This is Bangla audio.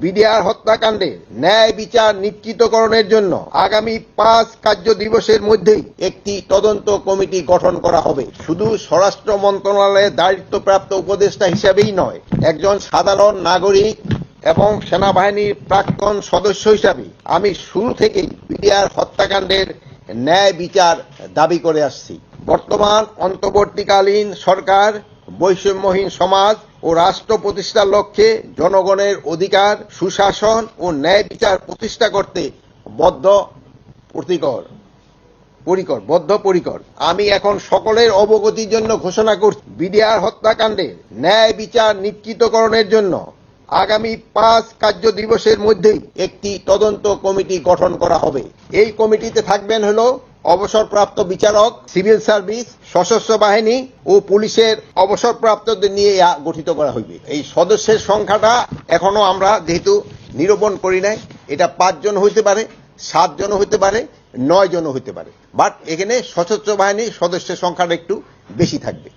বিডিআর হত্যাকাণ্ডে ন্যায় বিচার নিশ্চিতকরণের জন্য আগামী পাঁচ কার্য দিবসের মধ্যেই একটি তদন্ত কমিটি গঠন করা হবে। শুধু স্বরাষ্ট্র মন্ত্রণালয়ের দায়িত্বপ্রাপ্ত উপদেষ্টা হিসেবেই নয়, একজন সাধারণ নাগরিক এবং সেনাবাহিনীর প্রাক্তন সদস্য হিসাবে আমি শুরু থেকেই বিডিআর হত্যাকাণ্ডের ন্যায় বিচার দাবি করে আসছি। বর্তমান অন্তর্বর্তীকালীন সরকার বৈষম্যহীন সমাজ ও রাষ্ট্র প্রতিষ্ঠার লক্ষ্যে জনগণের অধিকার, সুশাসন ও ন্যায় বিচার প্রতিষ্ঠা করতে বদ্ধ প্রতিকর, পরিকর, বদ্ধ পরিকর। আমি এখন সকলের অবগতির জন্য ঘোষণা করছি, বিডিআর হত্যাকাণ্ডে ন্যায় বিচার নিশ্চিতকরণের জন্য আগামী পাঁচ কার্য দিবসের মধ্যেই একটি তদন্ত কমিটি গঠন করা হবে। এই কমিটিতে থাকবেন হলো অবসরপ্রাপ্ত বিচারক, সিভিল সার্ভিস, সশস্ত্র বাহিনী ও পুলিশের অবসরপ্রাপ্তদের নিয়ে গঠিত করা হইবে। এই সদস্যের সংখ্যাটা এখনও আমরা যেহেতু নিরূপণ করি নাই, এটা পাঁচজন হইতে পারে, সাতজন হইতে পারে নয় জন হইতে পারে। বাট এখানে সশস্ত্র বাহিনীর সদস্যের সংখ্যাটা একটু বেশি থাকবে।